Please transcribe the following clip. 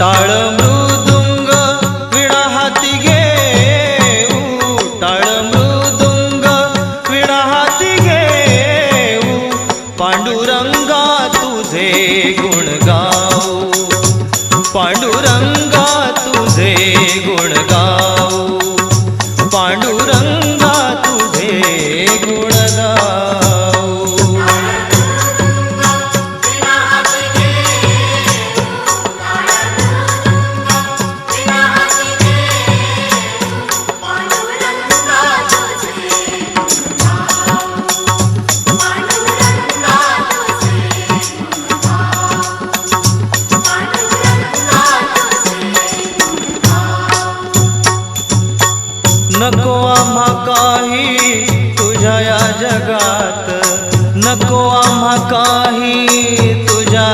टाळ मृदुंग विणा हाती घेऊ टाळ मृदुंग विणा हाती घेऊ पांडुरंगा तुझे गुण गाऊ पांडुरंगा तुझे गुण गाऊ पांडुरंग नको आम्हा काही तुझ्या या जगात. नको आम्हा काही तुझ्या